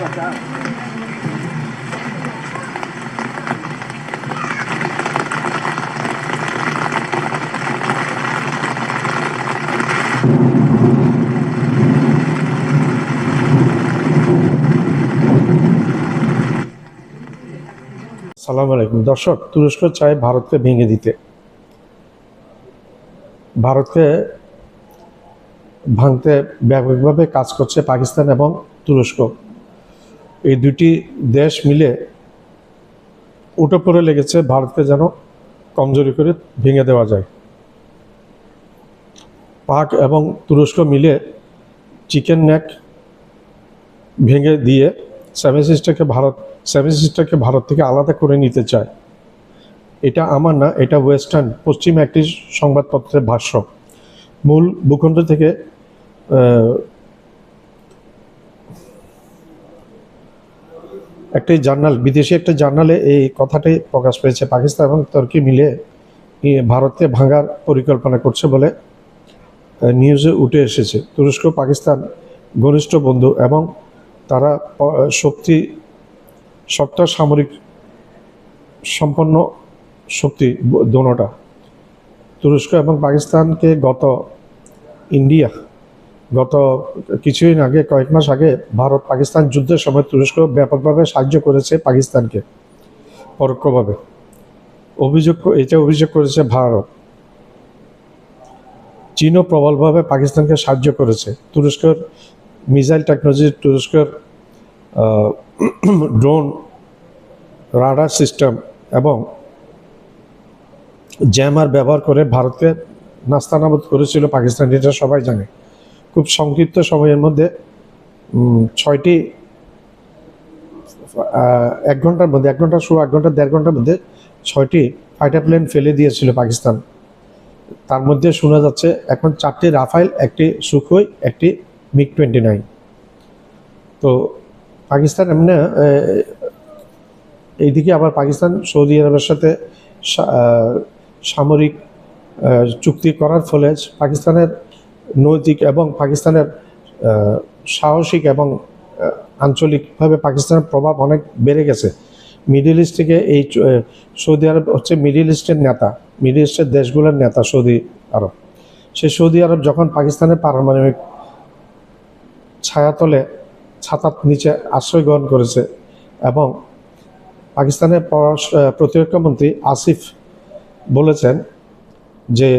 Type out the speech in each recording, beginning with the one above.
সালাম আলাইকুম। দর্শক, তুরস্ক চায় ভারতকে ভেঙে দিতে। ভারতকে ভাঙতে ব্যাপকভাবে কাজ করছে পাকিস্তান এবং তুরস্ক। এই দুটি দেশ মিলে উঠে পড়ে লেগেছে, ভারতকে যেন কমজোরি করে ভেঙে দেওয়া যায়। পাক এবং তুরস্ক মিলে চিকেন নেক ভেঙে দিয়ে সেভেন সিস্টারকে ভারত সেভেন সিস্টারকে ভারত থেকে আলাদা করে নিতে চায়। এটা আমার না, এটা ওয়েস্টার্ন, পশ্চিম একটি সংবাদপত্রের ভাষ্য। মূল ভূখণ্ড থেকে একটি জার্নাল, বিদেশি একটা জার্নালে এই কথাটি প্রকাশ পেয়েছে পাকিস্তান এবং তুর্কি মিলে ভারতকে ভাঙার পরিকল্পনা করছে বলে নিউজে উঠে এসেছে। তুরস্ক, পাকিস্তান, ঘনিষ্ঠ বন্ধু এবং তারা শক্তি সপ্তাহ সামরিক সম্পন্ন শক্তি দোনোটা। তুরস্ক এবং পাকিস্তানকে গত ইন্ডিয়া গত কিছুদিন আগে, কয়েক মাস আগে ভারত পাকিস্তান যুদ্ধের সময় তুরস্ক ব্যাপকভাবে সাহায্য করেছে পাকিস্তানকে, পরোক্ষভাবে। অভিযোগ এটা অভিযোগ করেছে ভারত। চীনও প্রবলভাবে পাকিস্তানকে সাহায্য করেছে। তুরস্কের মিসাইল টেকনোলজি, তুরস্কের ড্রোন রাডার সিস্টেম এবং জ্যামার ব্যবহার করে ভারতকে নাস্তানাবুদ করেছিল পাকিস্তান, এটা সবাই জানে। খুব সংক্ষিপ্ত সময়ের মধ্যে ছয়টি এক ঘণ্টার মধ্যে, এক ঘণ্টা শো এক ঘণ্টা দেড় ঘণ্টার মধ্যে ছয়টি ফাইটার প্লেন ফেলে দিয়েছিল পাকিস্তান। তার মধ্যে শোনা যাচ্ছে, এখন চারটি রাফাইল একটি সুখই, একটি মিগ টোয়েন্টি নাইন। তো পাকিস্তান এমনি এইদিকে আবার পাকিস্তান সৌদি আরবের সাথে সামরিক চুক্তি করার ফলে পাকিস্তানের নৈতিক এবং পাকিস্তানের সাহসিক এবং আঞ্চলিকভাবে পাকিস্তানের প্রভাব অনেক বেড়ে গেছে। মিডিল ইস্ট থেকে এই সৌদি আরব হচ্ছে মিডিল ইস্টের নেতা, মিডিল ইস্টের দেশগুলোর নেতা সৌদি আরব। সেই সৌদি আরব যখন পাকিস্তানের পারমাণবিক ছায়াতলে ছাতার নিচে আশ্রয় গ্রহণ করেছে এবং পাকিস্তানের প্রতিরক্ষা মন্ত্রী আসিফ বলেছেন যে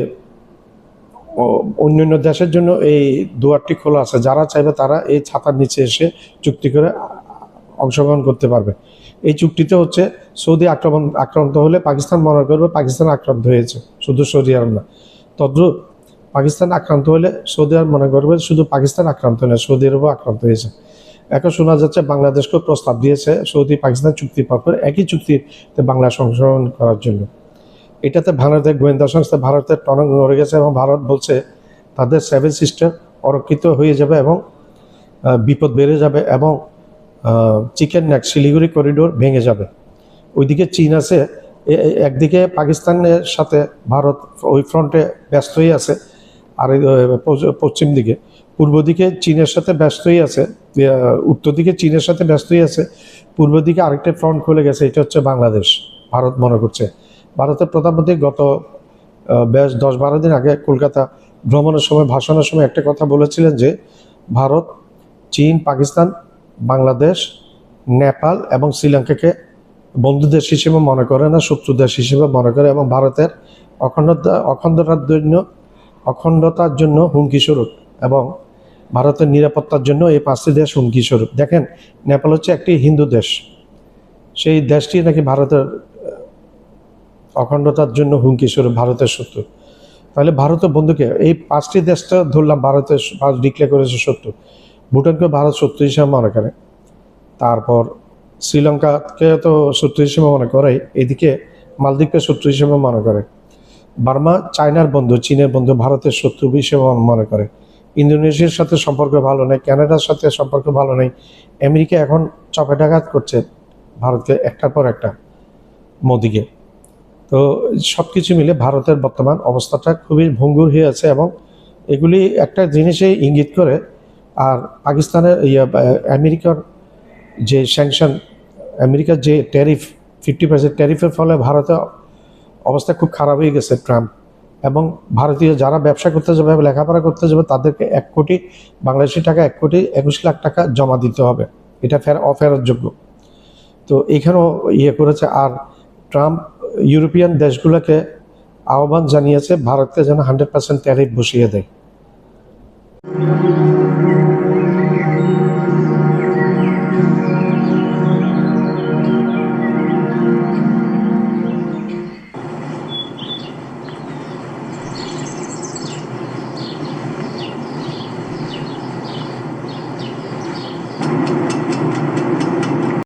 অন্যান্য দেশের জন্য এই দুয়ারটি খোলা আছে। যারা চাইবে তারা এই ছাতার নিচে এসে চুক্তি করে অংশগ্রহণ করতে পারবে। এই চুক্তিতে হচ্ছে সৌদি আক্রমণ, আক্রান্ত হলে পাকিস্তান মনে করবে পাকিস্তান আক্রান্ত হয়েছে, শুধু সৌদি আরব না। তদ্রুপ পাকিস্তান আক্রান্ত হলে সৌদি আরব মনে করবে শুধু পাকিস্তান আক্রান্ত না সৌদি আরবও আক্রান্ত হয়েছে। এখন শোনা যাচ্ছে বাংলাদেশকেও প্রস্তাব দিয়েছে সৌদি পাকিস্তান চুক্তি পাওয়ার একই চুক্তিতে বাংলা সংশোধন করার জন্য। এটাতে ভারতের গোয়েন্দা সংস্থা, ভারতের টনক নড়ে গেছে এবং ভারত বলছে তাদের সেভেন সিস্টার অরক্ষিত হয়ে যাবে এবং বিপদ বেড়ে যাবে এবং চিকেন নেক শিলিগুড়ি করিডোর ভেঙে যাবে। ওইদিকে চীন আছে একদিকে পাকিস্তানের সাথে ভারত ওই ফ্রন্টে ব্যস্তই আছে, আর পশ্চিম দিকে। পূর্ব দিকে চীনের সাথে ব্যস্তই আছে উত্তর দিকে চীনের সাথে ব্যস্তই আছে, পূর্ব দিকে আরেকটা ফ্রন্ট খুলে গেছে, এটা হচ্ছে বাংলাদেশ, ভারত মনে করছে। ভারতের প্রধানমন্ত্রী গত বেশ দশ বারো দিন আগে কলকাতা ভ্রমণের সময়, ভাষণের সময় একটা কথা বলেছিলেন যে ভারত, চীন, পাকিস্তান, বাংলাদেশ, নেপাল এবং শ্রীলঙ্কাকে বন্ধু দেশ হিসেবে মনে করে না, শত্রু দেশ হিসেবে মনে করে এবং ভারতের অখণ্ডতা, অখণ্ডতার জন্য অখণ্ডতার জন্য হুমকি স্বরূপ এবং ভারতের নিরাপত্তার জন্য এই পাঁচটি দেশ হুমকি স্বরূপ। দেখেন, নেপাল হচ্ছে একটি হিন্দু দেশ। সেই দেশটি নাকি ভারতের অখণ্ডতার জন্য হুমকি স্বরূপ ভারতের শত্রু তাহলে ভারতের বন্ধুকে এই পাঁচটি দেশটা ধরলাম, ভারতের ভারত ডিক্লেয়ার করেছে শত্রু ভুটানকে ভারত শত্রু হিসেবে মনে করে। তারপর শ্রীলঙ্কাকে তো শত্রু হিসেবে মনে করে এদিকে মালদ্বীপকে শত্রু হিসেবে মনে করে। বার্মা চায়নার বন্ধু, চীনের বন্ধু, ভারতের শত্রু হিসেবে মনে করে। ইন্দোনেশিয়ার সাথে সম্পর্ক ভালো নেই, কানাডার সাথে সম্পর্ক ভালো নেই। আমেরিকা এখন চপেটাঘাত করছে ভারতকে একটার পর একটা মোদিকে। তো সব কিছু মিলে ভারতের বর্তমান অবস্থাটা খুবই ভঙ্গুর হয়ে আছে এবং এগুলি একটা জিনিসে ইঙ্গিত করে। আর পাকিস্তানের ইয়ে, আমেরিকার যে স্যাংশন আমেরিকার যে ট্যারিফ ফিফটি পার্সেন্ট ট্যারিফের ফলে ভারতের অবস্থা খুব খারাপ হয়ে গেছে ট্রাম্প। এবং ভারতীয় যারা ব্যবসা করতে যাবে লেখাপড়া করতে যাবে তাদেরকে এক কোটি বাংলাদেশি টাকা এক কোটি একুশ লাখ টাকা জমা দিতে হবে। এটা ফের অফেরতযোগ্য। তো এইখানেও ইয়ে করেছে। আর ট্রাম্প ইউরোপিয়ান দেশগুলোকে আহ্বান জানিয়েছে ভারতকে যেন হান্ড্রেড পার্সেন্ট ট্যারিফ বসিয়ে দেয়।